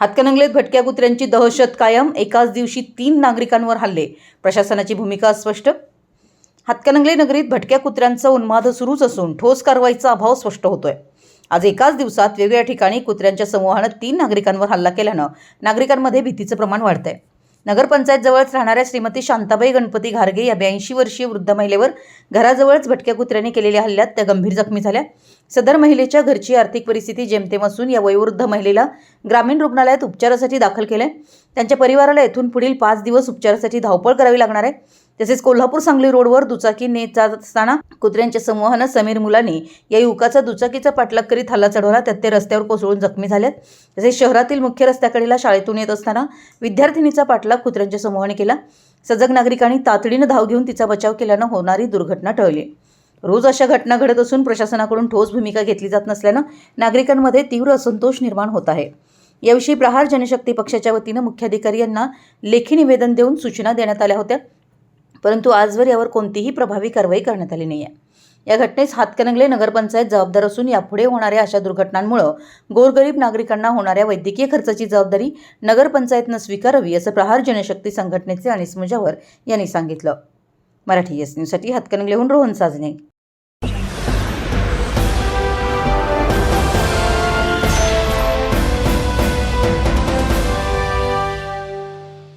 हातकणंगलेत भटक्या कुत्र्यांची दहशत कायम. एकाच दिवशी तीन नागरिकांवर हल्ले. प्रशासनाची भूमिका स्पष्ट. हातकणंगले नगरीत भटक्या कुत्र्यांचा उन्माद सुरूच असून ठोस कारवाईचा अभाव स्पष्ट होतोय. आज एकाच दिवसात वेगवेगळ्या ठिकाणी कुत्र्यांच्या समूहानं तीन नागरिकांवर हल्ला केल्यानं नागरिकांमध्ये भीतीचं प्रमाण वाढतंय. नगरपंचायत जवळच राहणाऱ्या श्रीमती शांताबाई गणपती घारगे या ब्याऐंशी वर्षीय वृद्ध महिलेवर घराजवळच भटक्या कुत्र्याने केलेल्या हल्ल्यात त्या गंभीर जखमी झाल्या. सदर महिलेच्या घरची आर्थिक परिस्थिती जेमतेम असून या वयोवृद्ध महिलेला ग्रामीण रुग्णालयात उपचारासाठी दाखल केलंय. त्यांच्या परिवाराला येथून पुढील पाच दिवस उपचारासाठी धावपळ करावी लागणार आहे. तसेच कोल्हापूर सांगली रोडवर दुचाकी नेत जात असताना कुत्र्यांच्या समूहानं समीर मुलाने या युवकाचा दुचाकीचा पाठलाग करीत हल्ला चढवला. त्यात ते रस्त्यावर कोसळून जखमी झालेत. तसेच शहरातील मुख्य रस्त्याकडेला शाळेतून येत असताना विद्यार्थिनीचा पाठलाग कुत्र्यांच्या समूहाने केला. सजग नागरिकांनी तातडीनं धाव घेऊन तिचा बचाव केल्यानं होणारी दुर्घटना टळली. रोज अशा घटना घडत असून प्रशासनाकडून ठोस भूमिका घेतली जात नसल्यानं नागरिकांमध्ये तीव्र असंतोष निर्माण होत आहे. याविषयी प्रहार जनशक्ती पक्षाच्या वतीनं मुख्याधिकारी यांना लेखी निवेदन देऊन सूचना देण्यात आल्या होत्या. परंतु आजवर यावर कोणतीही प्रभावी कारवाई करण्यात आली नाही आहे या घटनेस हातकणंगले नगरपंचायत जबाबदार असून यापुढे होणाऱ्या अशा दुर्घटनांमुळं गोरगरीब नागरिकांना होणाऱ्या वैद्यकीय खर्चाची जबाबदारी नगरपंचायतनं स्वीकारावी असं प्रहार जनशक्ती संघटनेचे अनिस मुजावर यांनी सांगितलं. मराठी एस न्यूजसाठी हातकणंगलेहून रोहन साजने.